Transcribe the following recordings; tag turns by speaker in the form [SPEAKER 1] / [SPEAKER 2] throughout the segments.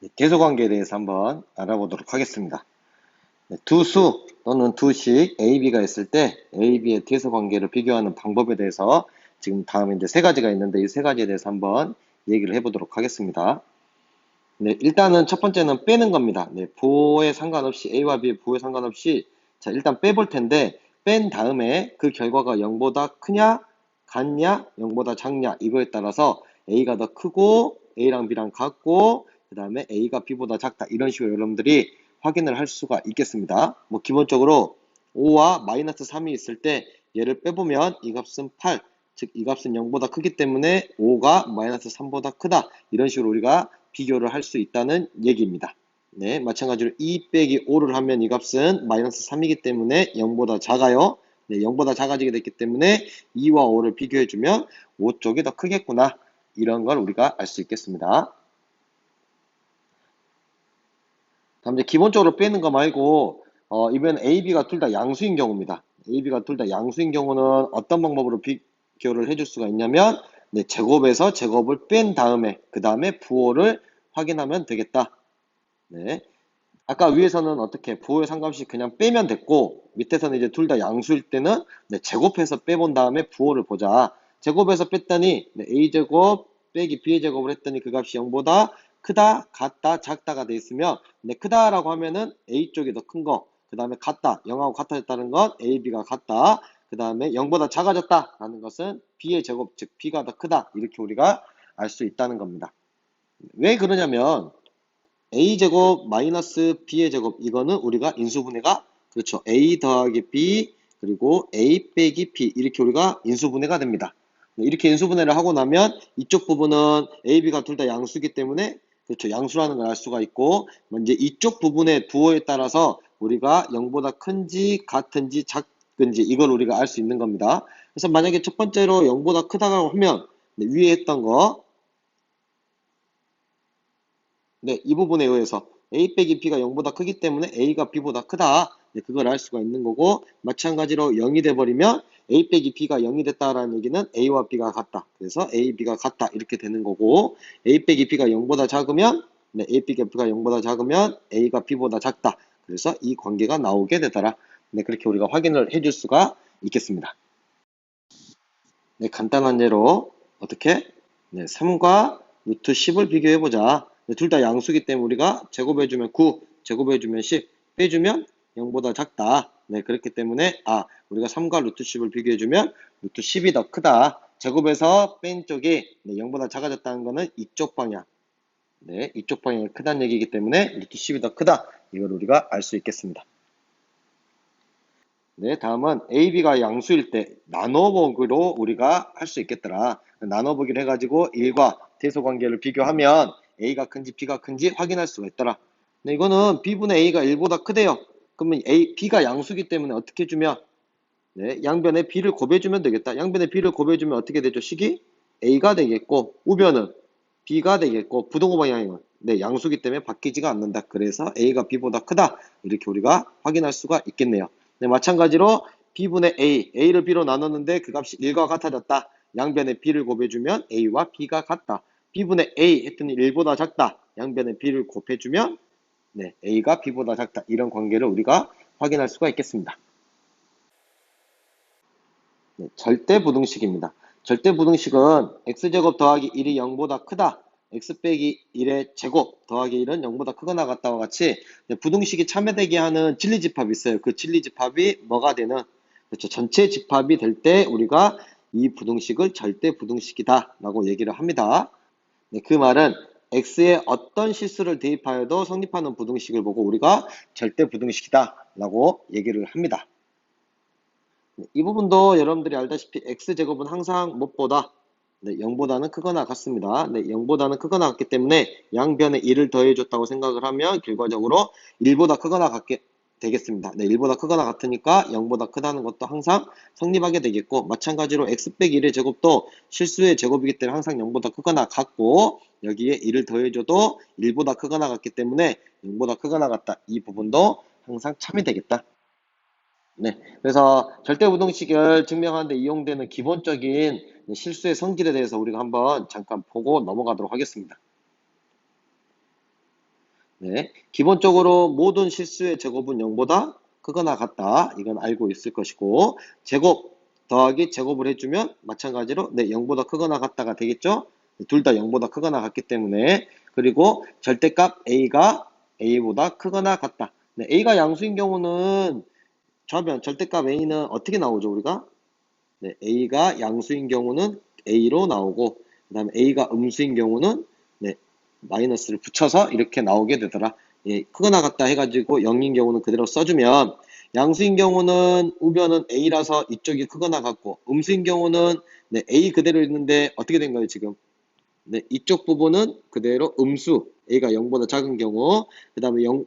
[SPEAKER 1] 네, 계소관계에 대해서 한번 알아보도록 하겠습니다. 네, 두수 또는 두식 A, B가 있을 때 A, B의 계소관계를 비교하는 방법에 대해서 지금 다음에 이제 세 가지가 있는데 이 세 가지에 대해서 한번 얘기를 해보도록 하겠습니다. 네, 일단은 첫 번째는 빼는 겁니다. 네, 부호에 상관없이 A와 B의 부호에 상관없이 자 일단 빼볼 텐데 뺀 다음에 그 결과가 0보다 크냐 같냐 0보다 작냐 이거에 따라서 A가 더 크고 A랑 B랑 같고 그 다음에 A가 B보다 작다 이런 식으로 여러분들이 확인을 할 수가 있겠습니다. 뭐 기본적으로 5와 마이너스 3이 있을 때 얘를 빼보면 이 값은 8, 즉 이 값은 0보다 크기 때문에 5가 마이너스 3보다 크다 이런 식으로 우리가 비교를 할 수 있다는 얘기입니다. 네, 마찬가지로 2 빼기 5를 하면 이 값은 마이너스 3이기 때문에 0보다 작아요. 네, 0보다 작아지게 됐기 때문에 2와 5를 비교해주면 5 쪽이 더 크겠구나. 이런 걸 우리가 알 수 있겠습니다. 다음 이제 기본적으로 빼는 거 말고 어, 이번 A, B가 둘 다 양수인 경우입니다. A, B가 둘 다 양수인 경우는 어떤 방법으로 비교를 해줄 수가 있냐면 네, 제곱에서 제곱을 뺀 다음에 그 다음에 부호를 확인하면 되겠다. 네. 아까 위에서는 어떻게 부호에 상관없이 그냥 빼면 됐고 밑에서는 이제 둘 다 양수일 때는 네, 제곱해서 빼본 다음에 부호를 보자. 제곱해서 뺐더니 네, a제곱 빼기 b의 제곱을 했더니 그 값이 0보다 크다, 같다, 작다가 돼 있으면 네, 크다라고 하면은 a 쪽이 더 큰 거. 그 다음에 같다, 0하고 같아졌다는 건 a, b가 같다. 그 다음에 0보다 작아졌다라는 것은 b의 제곱, 즉 b가 더 크다. 이렇게 우리가 알 수 있다는 겁니다. 왜 그러냐면 a제곱 마이너스 b의 제곱 이거는 우리가 인수분해가 그렇죠. a 더하기 b 그리고 a 빼기 b 이렇게 우리가 인수분해가 됩니다. 네, 이렇게 인수분해를 하고 나면 이쪽 부분은 a, b가 둘 다 양수기 때문에 그렇죠. 양수라는 걸 알 수가 있고 이제 이쪽 부분의 부호에 따라서 우리가 0보다 큰지 같은지 작은지 이걸 우리가 알 수 있는 겁니다. 그래서 만약에 첫 번째로 0보다 크다고 하면 네, 위에 했던 거 네, 이 부분에 의해서 a 빼기 b가 0보다 크기 때문에 a가 b보다 크다. 네, 그걸 알 수가 있는 거고 마찬가지로 0이 돼버리면 a 빼기 b가 0이 됐다라는 얘기는 a와 b가 같다. 그래서 a, b가 같다 이렇게 되는 거고 a 빼기 b가 0보다 작으면 네, a 빼기 b가 0보다 작으면 a가 b보다 작다. 그래서 이 관계가 나오게 되더라. 네, 그렇게 우리가 확인을 해줄 수가 있겠습니다. 네, 간단한 예로 어떻게? 네, 3과 루트 10을 비교해보자. 네, 둘다 양수기 때문에 우리가 제곱해주면 9, 제곱해주면 10, 빼주면 0보다 작다. 네, 그렇기 때문에 아, 우리가 3과 루트 10을 비교해주면 루트 10이 더 크다. 제곱에서 뺀 쪽이 네, 0보다 작아졌다는 것은 이쪽 방향. 네, 이쪽 방향이 크다는 얘기이기 때문에 루트 10이 더 크다. 이걸 우리가 알 수 있겠습니다. 네, 다음은 AB가 양수일 때 나눠보기로 우리가 할 수 있겠더라. 나눠보기를 해가지고 1과 대소관계를 비교하면 A가 큰지 B가 큰지 확인할 수가 있더라. 네, 이거는 B분의 A가 1보다 크대요. 그러면 A, B가 양수기 때문에 어떻게 주면 네, 양변에 B를 곱해주면 되겠다. 양변에 B를 곱해주면 어떻게 되죠? 식이 A가 되겠고 우변은 B가 되겠고 부동호 방향은 네, 양수기 때문에 바뀌지가 않는다. 그래서 A가 B보다 크다. 이렇게 우리가 확인할 수가 있겠네요. 네, 마찬가지로 B분의 A, A를 B로 나눴는데 그 값이 1과 같아졌다. 양변에 B를 곱해주면 A와 B가 같다. B분의 A 했더니 1보다 작다. 양변에 B를 곱해주면 네, A가 B보다 작다. 이런 관계를 우리가 확인할 수가 있겠습니다. 네, 절대 부등식입니다. 절대 부등식은 x제곱 더하기 1이 0보다 크다. x 빼기 1의 제곱 더하기 1은 0보다 크거나 같다와 같이 부등식이 참여되게 하는 진리집합이 있어요. 그 진리집합이 뭐가 되는 그렇죠. 전체 집합이 될 때 우리가 이 부등식을 절대 부등식이다 라고 얘기를 합니다. 네, 그 말은 x에 어떤 실수를 대입하여도 성립하는 부등식을 보고 우리가 절대 부등식이다 라고 얘기를 합니다. 네, 이 부분도 여러분들이 알다시피 x제곱은 항상 무엇보다 네, 0보다는 크거나 같습니다. 네, 0보다는 크거나 같기 때문에 양변에 1을 더해줬다고 생각을 하면 결과적으로 1보다 크거나 같게 되겠습니다. 네, 1보다 크거나 같으니까 0보다 크다는 것도 항상 성립하게 되겠고 마찬가지로 x 빼기 1의 제곱도 실수의 제곱이기 때문에 항상 0보다 크거나 같고 여기에 1을 더해줘도 1보다 크거나 같기 때문에 0보다 크거나 같다. 이 부분도 항상 참이 되겠다. 네, 그래서 절대부등식을 증명하는데 이용되는 기본적인 실수의 성질에 대해서 우리가 한번 잠깐 보고 넘어가도록 하겠습니다. 네, 기본적으로 모든 실수의 제곱은 0보다 크거나 같다. 이건 알고 있을 것이고 제곱 더하기 제곱을 해주면 마찬가지로 네, 0보다 크거나 같다가 되겠죠? 둘 다 0보다 크거나 같기 때문에 그리고 절대값 a가 a보다 크거나 같다. 네, a가 양수인 경우는 좌변 절대값 a는 어떻게 나오죠 우리가? 네, a가 양수인 경우는 a로 나오고 그 다음에 a가 음수인 경우는 네, 마이너스를 붙여서 이렇게 나오게 되더라. 예, 크거나 같다 해가지고 0인 경우는 그대로 써주면 양수인 경우는 우변은 a라서 이쪽이 크거나 같고 음수인 경우는 네, a 그대로 있는데 어떻게 된 거예요 지금? 네, 이쪽 부분은 그대로 음수 a가 0보다 작은 경우 그 다음에 0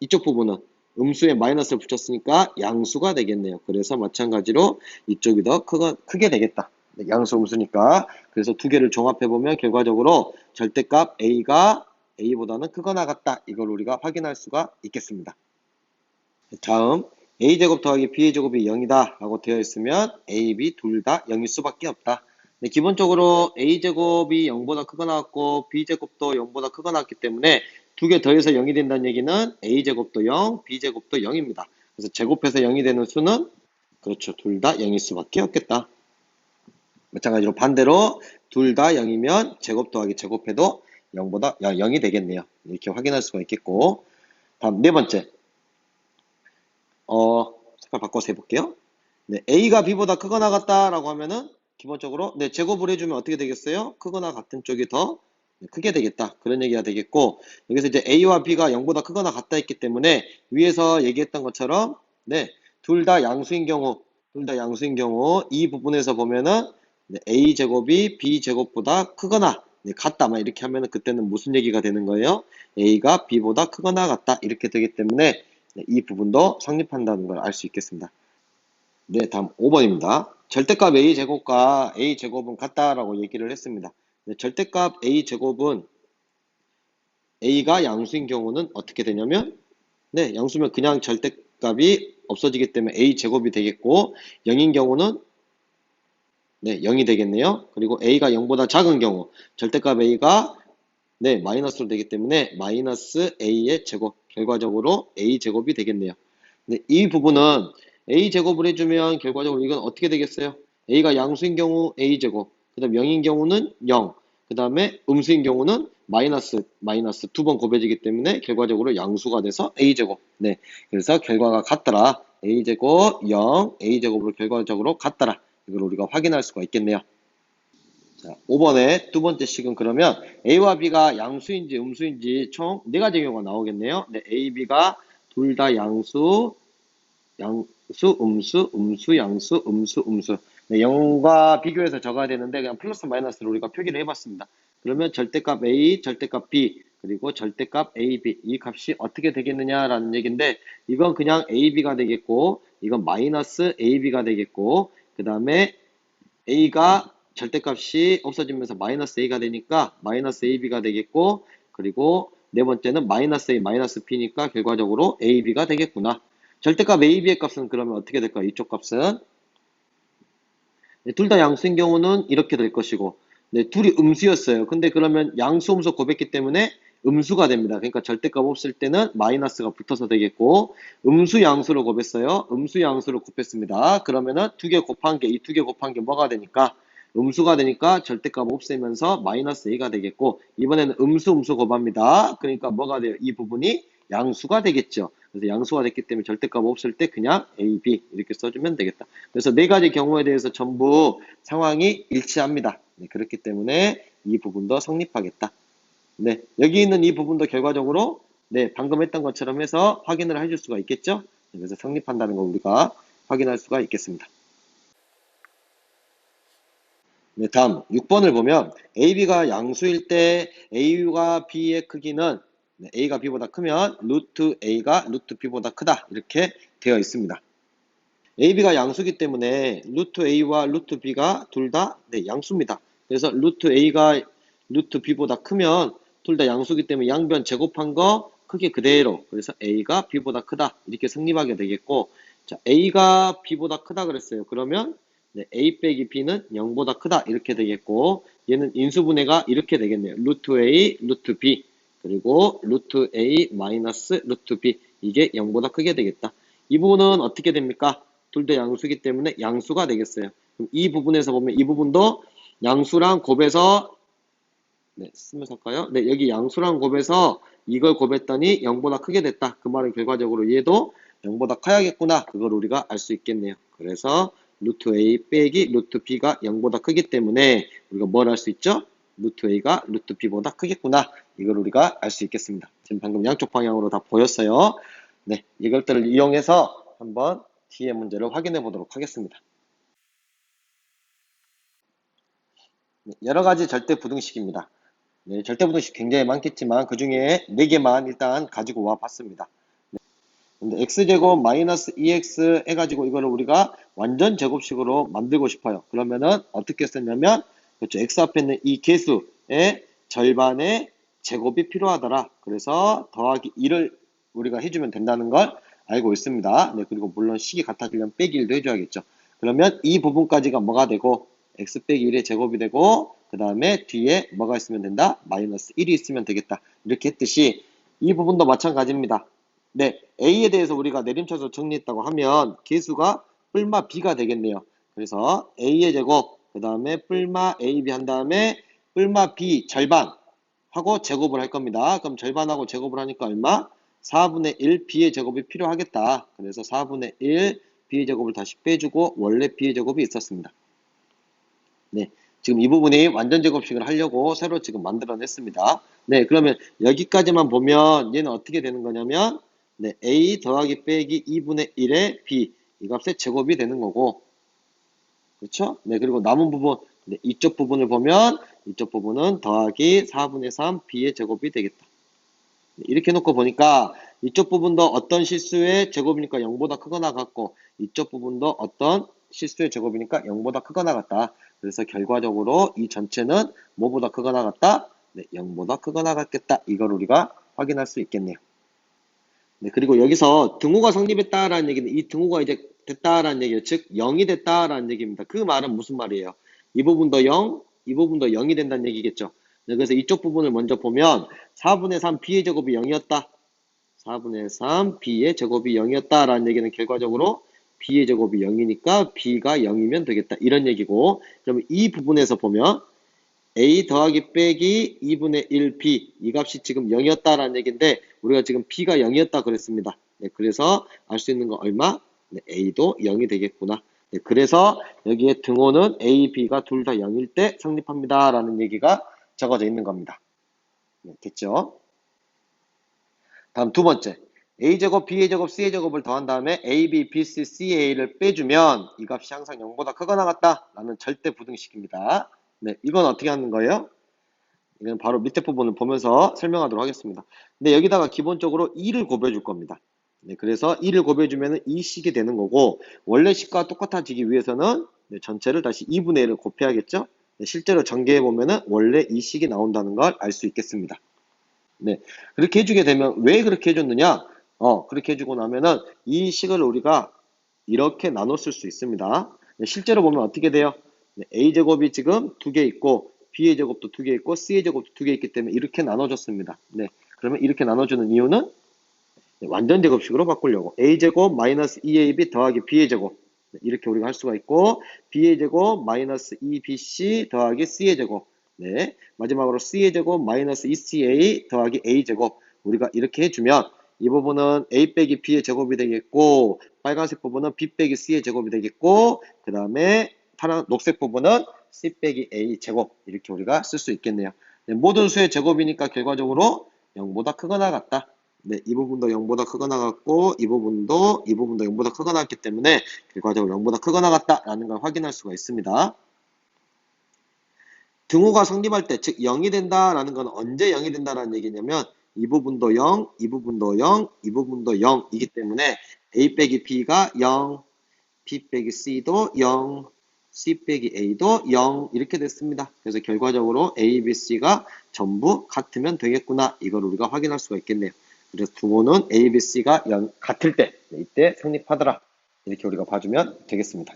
[SPEAKER 1] 이쪽 부분은 음수에 마이너스를 붙였으니까 양수가 되겠네요. 그래서 마찬가지로 이쪽이 더 크거, 크게 되겠다. 네, 양수 음수니까 그래서 두 개를 종합해 보면 결과적으로 절대값 a가 a보다는 크거나 같다. 이걸 우리가 확인할 수가 있겠습니다. 다음 a제곱 더하기 b제곱이 0이다 라고 되어 있으면 a, b 둘 다 0일 수밖에 없다. 네, 기본적으로 a제곱이 0보다 크거나 같고 b제곱도 0보다 크거나 같기 때문에 두 개 더해서 0이 된다는 얘기는 a제곱도 0, b제곱도 0입니다. 그래서 제곱해서 0이 되는 수는 그렇죠. 둘 다 0일 수밖에 없겠다. 마찬가지로 반대로 둘 다 0이면 제곱 더하기 제곱해도 0보다 0이 되겠네요. 이렇게 확인할 수가 있겠고 다음 네 번째 어 색깔 바꿔서 해볼게요. 네, A가 B보다 크거나 같다라고 하면은 기본적으로 네, 제곱을 해주면 어떻게 되겠어요? 크거나 같은 쪽이 더 크게 되겠다. 그런 얘기가 되겠고 여기서 이제 A와 B가 0보다 크거나 같다 했기 때문에 위에서 얘기했던 것처럼 네, 둘 다 양수인 경우 둘 다 양수인 경우 이 부분에서 보면은 네, A 제곱이 B 제곱보다 크거나 네, 같다 막 이렇게 하면은 그때는 무슨 얘기가 되는 거예요? A가 B보다 크거나 같다 이렇게 되기 때문에 네, 이 부분도 성립한다는 걸 알 수 있겠습니다. 네, 다음 5번입니다. 절대값 a 제곱과 a 제곱은 같다라고 얘기를 했습니다. 네, 절대값 a 제곱은 a가 양수인 경우는 어떻게 되냐면 네, 양수면 그냥 절대값이 없어지기 때문에 a 제곱이 되겠고 0인 경우는 네, 0이 되겠네요. 그리고 a가 0보다 작은 경우 절대값 a가 네, 마이너스로 되기 때문에 마이너스 a의 제곱 결과적으로 a 제곱이 되겠네요. 네, 이 부분은 a 제곱을 해주면 결과적으로 이건 어떻게 되겠어요? a가 양수인 경우 a 제곱, 그 다음 0인 경우는 0, 그 다음에 음수인 경우는 마이너스, 마이너스 두 번 곱해지기 때문에 결과적으로 양수가 돼서 a 제곱. 네, 그래서 결과가 같더라. a 제곱 0, a 제곱으로 결과적으로 같더라. 이걸 우리가 확인할 수가 있겠네요. 자, 5번의 두 번째 식은 그러면 a와 b가 양수인지 음수인지 총 네 가지 경우가 나오겠네요. 네, a, b가 둘 다 양수, 양 수, 음수, 음수, 양수, 음수, 음수. 네, 0과 비교해서 적어야 되는데 그냥 플러스 마이너스로 우리가 표기를 해봤습니다. 그러면 절대값 a, 절대값 b, 그리고 절대값 a, b 이 값이 어떻게 되겠느냐라는 얘기인데 이건 그냥 a, b가 되겠고 이건 마이너스 a, b가 되겠고 그 다음에 a가 절대값이 없어지면서 마이너스 a가 되니까 마이너스 ab가 되겠고 그리고 네 번째는 마이너스 a 마이너스 b니까 결과적으로 ab가 되겠구나. 절대값 ab의 값은 그러면 어떻게 될까요? 이쪽 값은 네, 둘 다 양수인 경우는 이렇게 될 것이고 네, 둘이 음수였어요. 근데 그러면 양수 음수 곱했기 때문에 음수가 됩니다. 그러니까 절대값 없을 때는 마이너스가 붙어서 되겠고 음수 양수로 곱했어요. 음수 양수로 곱했습니다. 그러면은 두 개 곱한 게 이 두 개 곱한 게 뭐가 되니까 음수가 되니까 절대값 없애면서 마이너스 a가 되겠고 이번에는 음수 음수 곱합니다. 그러니까 뭐가 돼요? 이 부분이 양수가 되겠죠. 그래서 양수가 됐기 때문에 절대값 없을 때 그냥 a, b 이렇게 써주면 되겠다. 그래서 네 가지 경우에 대해서 전부 상황이 일치합니다. 네, 그렇기 때문에 이 부분도 성립하겠다. 네, 여기 있는 이 부분도 결과적으로 네, 방금 했던 것처럼 해서 확인을 해줄 수가 있겠죠. 네, 그래서 성립한다는 거 우리가 확인할 수가 있겠습니다. 네, 다음 6번을 보면 AB가 양수일 때 A와 B의 크기는 네, A가 B보다 크면 루트 A가 루트 B보다 크다 이렇게 되어 있습니다. AB가 양수기 때문에 루트 A와 루트 B가 둘다 네, 양수입니다. 그래서 루트 A가 루트 B보다 크면 둘 다 양수기 때문에 양변 제곱한 거 크게 그대로 그래서 A가 B보다 크다 이렇게 성립하게 되겠고 자 A가 B보다 크다 그랬어요. 그러면 네, a 빼기 b는 0보다 크다 이렇게 되겠고 얘는 인수분해가 이렇게 되겠네요. 루트 a, 루트 b 그리고 루트 A 마이너스 루트 B 이게 0보다 크게 되겠다. 이 부분은 어떻게 됩니까? 둘 다 양수이기 때문에 양수가 되겠어요. 그럼 이 부분에서 보면 이 부분도 양수랑 곱해서 네, 쓰면서 할까요? 네, 여기 양수랑 곱해서 이걸 곱했더니 0보다 크게 됐다. 그 말은 결과적으로 얘도 0보다 커야겠구나. 그걸 우리가 알 수 있겠네요. 그래서 루트 A 빼기 루트 B가 0보다 크기 때문에 우리가 뭘 할 수 있죠? 루트 A가 루트 B보다 크겠구나. 이걸 우리가 알 수 있겠습니다. 지금 방금 양쪽 방향으로 다 보였어요. 네, 이것들을 이용해서 한번 뒤에 문제를 확인해 보도록 하겠습니다. 네, 여러 가지 절대 부등식입니다. 네, 절대 부등식 굉장히 많겠지만 그 중에 4개만 일단 가지고 와 봤습니다. 네, 근데 x제곱 마이너스 2x 해가지고 이거를 우리가 완전 제곱식으로 만들고 싶어요. 그러면은 어떻게 썼냐면 그렇죠. x 앞에 있는 이 개수의 절반의 제곱이 필요하더라. 그래서 더하기 1을 우리가 해주면 된다는 걸 알고 있습니다. 네, 그리고 물론 식이 같아지려면 빼기 1도 해줘야겠죠. 그러면 이 부분까지가 뭐가 되고 x 빼기 1의 제곱이 되고 그 다음에 뒤에 뭐가 있으면 된다? 마이너스 1이 있으면 되겠다. 이렇게 했듯이 이 부분도 마찬가지입니다. 네, a에 대해서 우리가 내림쳐서 정리했다고 하면 개수가 뿔마 b가 되겠네요. 그래서 a의 제곱, 그 다음에 뿔마 ab 한 다음에 뿔마 b 절반 하고 제곱을 할 겁니다. 그럼 절반하고 제곱을 하니까 얼마? 4분의 1 b의 제곱이 필요하겠다. 그래서 4분의 1 b의 제곱을 다시 빼주고 원래 b의 제곱이 있었습니다. 네, 지금 이 부분이 완전 제곱식을 하려고 새로 지금 만들어냈습니다. 네, 그러면 여기까지만 보면 얘는 어떻게 되는 거냐면 네, a 더하기 빼기 2분의 1의 b 이 값의 제곱이 되는 거고 그렇죠? 네, 그리고 남은 부분 네, 이쪽 부분을 보면 이쪽 부분은 더하기 4분의 3 b의 제곱이 되겠다. 네, 이렇게 놓고 보니까 이쪽 부분도 어떤 실수의 제곱이니까 0보다 크거나 같고 이쪽 부분도 어떤 실수의 제곱이니까 0보다 크거나 같다. 그래서 결과적으로 이 전체는 뭐보다 크거나 같다? 네, 0보다 크거나 같겠다. 이걸 우리가 확인할 수 있겠네요. 네, 그리고 여기서 등호가 성립했다라는 얘기는 이 등호가 이제 됐다라는 얘기예요. 즉 0이 됐다라는 얘기입니다. 그 말은 무슨 말이에요? 이 부분도 0, 이 부분도 0이 된다는 얘기겠죠. 네, 그래서 이쪽 부분을 먼저 보면 4분의 3 b의 제곱이 0이었다. 4분의 3 b의 제곱이 0이었다라는 얘기는 결과적으로 b의 제곱이 0이니까 b가 0이면 되겠다. 이런 얘기고 그러면 이 부분에서 보면 a 더하기 빼기 2분의 1b 이 값이 지금 0이었다라는 얘기인데 우리가 지금 b가 0이었다 그랬습니다. 네, 그래서 알 수 있는 거 얼마? 네, a도 0이 되겠구나. 네, 그래서 여기에 등호는 a, b가 둘 다 0일 때 성립합니다. 라는 얘기가 적어져 있는 겁니다. 네, 됐죠? 다음 두 번째. a제곱, ba제곱, c제곱을 더한 다음에 ab, bc, ca를 빼주면 이 값이 항상 0보다 크거나 같다 라는 절대 부등식입니다. 네, 이건 어떻게 하는 거예요? 이건 바로 밑에 부분을 보면서 설명하도록 하겠습니다. 근데 여기다가 기본적으로 2를 곱해줄 겁니다. 네, 그래서 2를 곱해주면 이 식이 되는 거고 원래 식과 똑같아지기 위해서는 네, 전체를 다시 2분의 1을 곱해야겠죠? 네, 실제로 전개해보면 원래 이 식이 나온다는 걸 알 수 있겠습니다. 네, 그렇게 해주게 되면 왜 그렇게 해줬느냐? 어, 그렇게 해주고 나면은 이 식을 우리가 이렇게 쓸수 있습니다. 네, 실제로 보면 어떻게 돼요? 네, A제곱이 지금 두 개 있고 B의 제곱도 두 개 있고 C의 제곱도 두 개 있기 때문에 이렇게 나눠줬습니다. 네, 그러면 이렇게 나눠주는 이유는 네, 완전 제곱식으로 바꾸려고. A제곱 마이너스 2AB 더하기 B의 제곱. 네, 이렇게 우리가 할 수가 있고 B의 제곱 마이너스 2BC 더하기 C의 제곱. 네, 마지막으로 C의 제곱 마이너스 2CA 더하기 A 제곱. 우리가 이렇게 해주면 이 부분은 A 빼기 B의 제곱이 되겠고 빨간색 부분은 B 빼기 C의 제곱이 되겠고 그 다음에 파란 녹색 부분은 C 빼기 A 제곱. 이렇게 우리가 쓸 수 있겠네요. 네, 모든 수의 제곱이니까 결과적으로 0보다 크거나 같다. 네, 이 부분도 0보다 크거나 같고 이 부분도 이 부분도 0보다 크거나 같기 때문에 결과적으로 0보다 크거나 같다라는 걸 확인할 수가 있습니다. 등호가 성립할 때, 즉 0이 된다라는 건 언제 0이 된다라는 얘기냐면 이 부분도 0, 이 부분도 0, 이 부분도 0이기 때문에 A 빼기 B가 0, B 빼기 C도 0, C 빼기 A도 0 이렇게 됐습니다. 그래서 결과적으로 A, B, C가 전부 같으면 되겠구나. 이걸 우리가 확인할 수가 있겠네요. 그래서 등호는 A, B, C가 0, 같을 때 이때 성립하더라. 이렇게 우리가 봐주면 되겠습니다.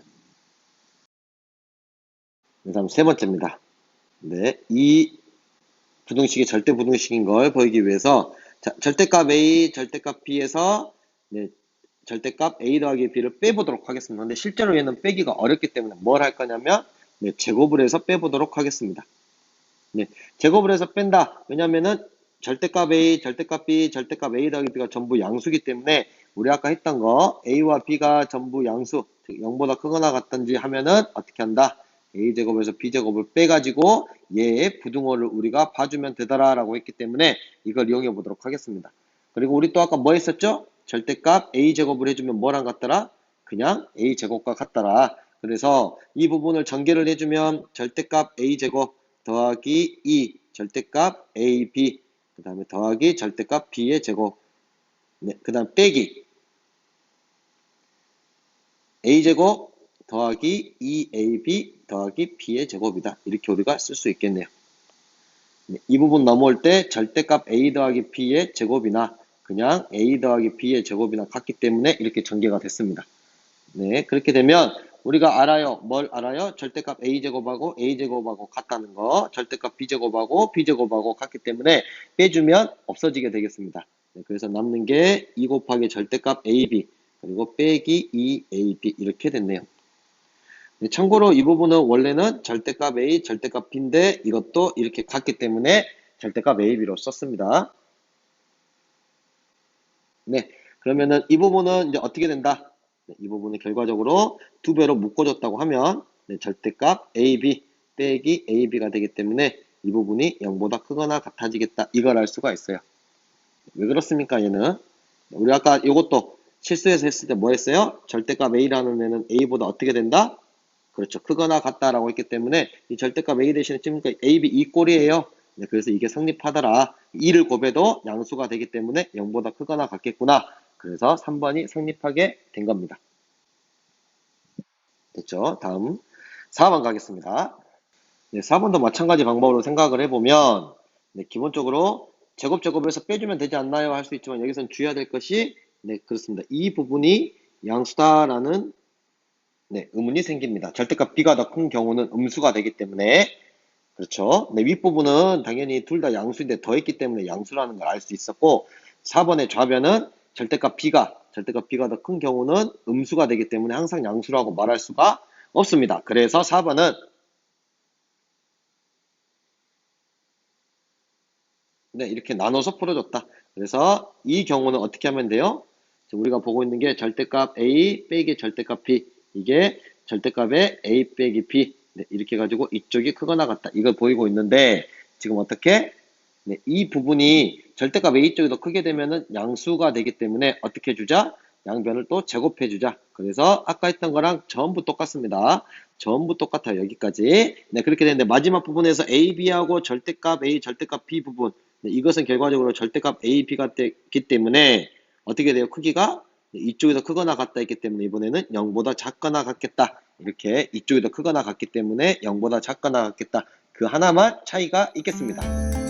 [SPEAKER 1] 그 다음 세 번째입니다. 네, 이 부등식이 절대 부등식인 걸 보이기 위해서 자, 절대값 A, 절대값 B에서 네, 절대값 A 더하기 B를 빼보도록 하겠습니다. 근데 실제로 얘는 빼기가 어렵기 때문에 뭘 할 거냐면 네, 제곱을 해서 빼보도록 하겠습니다. 네, 제곱을 해서 뺀다. 왜냐면은 절대값 A, 절대값 B, 절대값 A 더하기 B가 전부 양수기 때문에 우리 아까 했던 거 A와 B가 전부 양수, 즉 0보다 크거나 같든지 하면은 어떻게 한다? A제곱에서 B제곱을 빼가지고 얘의 부등호를 우리가 봐주면 되더라 라고 했기 때문에 이걸 이용해 보도록 하겠습니다. 그리고 우리 또 아까 뭐 했었죠? 절대값 A제곱을 해주면 뭐랑 같더라? 그냥 A제곱과 같더라. 그래서 이 부분을 전개를 해주면 절대값 A제곱 더하기 2 절대값 AB 그 다음에 더하기 절대값 B의 제곱 네, 그 다음 빼기 A제곱 더하기 2AB 더하기 B의 제곱이다. 이렇게 우리가 쓸 수 있겠네요. 네, 이 부분 넘어올 때 절대값 A 더하기 B의 제곱이나 그냥 A 더하기 B의 제곱이나 같기 때문에 이렇게 전개가 됐습니다. 네, 그렇게 되면 우리가 알아요. 뭘 알아요? 절대값 A제곱하고 A제곱하고 같다는 거. 절대값 B제곱하고 B제곱하고 같기 때문에 빼주면 없어지게 되겠습니다. 네, 그래서 남는 게 2 곱하기 절대값 AB 그리고 빼기 2AB 이렇게 됐네요. 네, 참고로 이 부분은 원래는 절대값 A, 절대값 B인데 이것도 이렇게 같기 때문에 절대값 AB로 썼습니다. 네, 그러면은 이 부분은 이제 어떻게 된다? 네, 이 부분은 결과적으로 두 배로 묶어줬다고 하면 네, 절대값 AB 빼기 AB가 되기 때문에 이 부분이 0보다 크거나 같아지겠다. 이걸 알 수가 있어요. 왜 그렇습니까? 얘는 우리 아까 이것도 실수해서 했을 때 뭐 했어요? 절대값 A라는 애는 A보다 어떻게 된다? 그렇죠. 크거나 같다라고 했기 때문에 이 절대값 A 대신에 찍으니까 AB 이 꼴이에요. 네, 그래서 이게 성립하더라. 2를 곱해도 양수가 되기 때문에 0보다 크거나 같겠구나. 그래서 3번이 성립하게 된 겁니다. 됐죠? 다음 4번 가겠습니다. 네, 4번도 마찬가지 방법으로 생각을 해보면 네, 기본적으로 제곱 제곱에서 빼주면 되지 않나요? 할 수 있지만 여기선 주의해야 될 것이 네 그렇습니다. 이 부분이 양수다라는 네, 의문이 생깁니다. 절대값 b가 더 큰 경우는 음수가 되기 때문에 그렇죠. 네, 윗부분은 당연히 둘 다 양수인데 더했기 때문에 양수라는 걸 알 수 있었고 4번의 좌변은 절대값 b가 절대값 b가 더 큰 경우는 음수가 되기 때문에 항상 양수라고 말할 수가 없습니다. 그래서 4번은 네, 이렇게 나눠서 풀어줬다. 그래서 이 경우는 어떻게 하면 돼요? 우리가 보고 있는 게 절대값 a 빼기 절대값 b 이게 절대값의 a 빼기 b 네, 이렇게 해가지고 이쪽이 크거나 같다. 이걸 보이고 있는데 지금 어떻게? 네, 이 부분이 절대값 a 쪽이 더 크게 되면은 양수가 되기 때문에 어떻게 해주자? 양변을 또 제곱해주자. 그래서 아까 했던 거랑 전부 똑같습니다. 전부 똑같아요. 여기까지. 네, 그렇게 되는데 마지막 부분에서 a, b하고 절대값 a, 절대값 b 부분 네, 이것은 결과적으로 절대값 a, b가 되기 때문에 어떻게 돼요? 크기가 네, 이쪽이 더 크거나 같다 했기 때문에 이번에는 0보다 작거나 같겠다. 이렇게 이쪽이 더 크거나 같기 때문에 0보다 작거나 같겠다. 그 하나만 차이가 있겠습니다.